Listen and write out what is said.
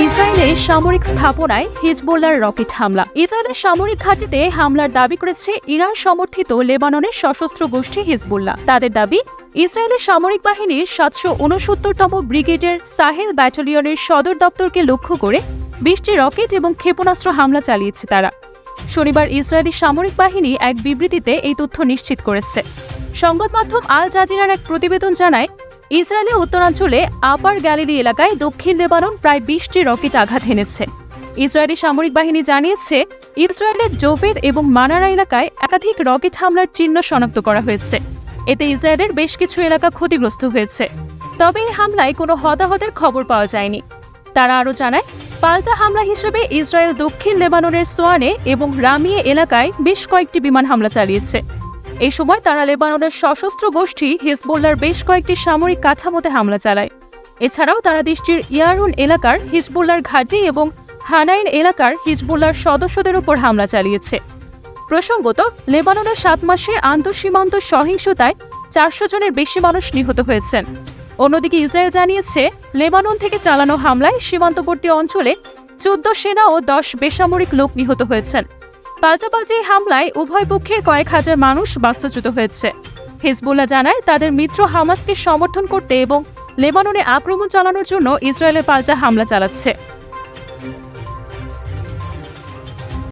ইসরায়েলের সামরিক স্থাপনায় হিজবুল্লার রকেট হামলা। ইসরায়েলের সামরিক ঘাঁটিতে হামলার দাবি করেছে ইরান সমর্থিত লেবাননের সশস্ত্র গোষ্ঠী হিজবুল্লাহ। তাদের দাবি, ইসরায়েলের সামরিক বাহিনীর সাতশো উনসত্তরতম ব্রিগেডের সাহেল ব্যাটালিয়নের সদর দপ্তরকে লক্ষ্য করে বিশটি রকেট এবং ক্ষেপণাস্ত্র হামলা চালিয়েছে তারা। শনিবার ইসরায়েলি সামরিক বাহিনী এক বিবৃতিতে এই তথ্য নিশ্চিত করেছে। সংবাদ মাধ্যম আল জাজিরার এক প্রতিবেদন জানায় ইসরায়েলের উত্তরাঞ্চলে আপার গ্যালিলি এলাকায় দক্ষিণ লেবানন প্রায় বিশটি রকেট আঘাত হেনেছে। ইসরায়েলি সামরিক বাহিনী জানিয়েছে, ইসরায়েলের জোবেদ এবং মানারা এলাকায় একাধিক রকেট হামলার চিহ্ন শনাক্ত করা হয়েছে। এতে ইসরায়েলের বেশ কিছু এলাকা ক্ষতিগ্রস্ত হয়েছে। তবে এই হামলায় কোনো হতাহতের খবর পাওয়া যায়নি। তারা আরও জানায়, পাল্টা হামলা হিসেবে ইসরায়েল দক্ষিণ লেবাননের সোয়ানে এবং রামিয়ে এলাকায় বেশ কয়েকটি বিমান হামলা চালিয়েছে। এই সময় তারা লেবাননের সশস্ত্র গোষ্ঠী হিজবুল্লার বেশ কয়েকটি সামরিক কাঠামোতে হামলা চালায়। এছাড়াও তারা দেশটির ইয়ারুন এলাকার হিজবুল্লার ঘাঁটি এবং হানাইন এলাকার হিজবুল্লার সদস্যদের উপর হামলা চালিয়েছে। প্রসঙ্গত, লেবাননের সাত মাসে আন্তঃসীমান্ত সহিংসতায় চারশো জনের বেশি মানুষ নিহত হয়েছেন। অন্যদিকে ইসরায়েল জানিয়েছে, লেবানন থেকে চালানো হামলায় সীমান্তবর্তী অঞ্চলে চোদ্দ সেনা ও দশ বেসামরিক লোক নিহত হয়েছেন। পাল্টাপাল্টি হামলায় উভয় পক্ষের কয়েক হাজার মানুষ বাস্তুচ্যুত হয়েছে। হিজবুল্লাহ জানায়, তাদের মিত্র হামাসকে সমর্থন করতে এবং লেবাননে আক্রমণ চালানোর জন্য ইসরায়েলের পাল্টা হামলা চালাচ্ছে।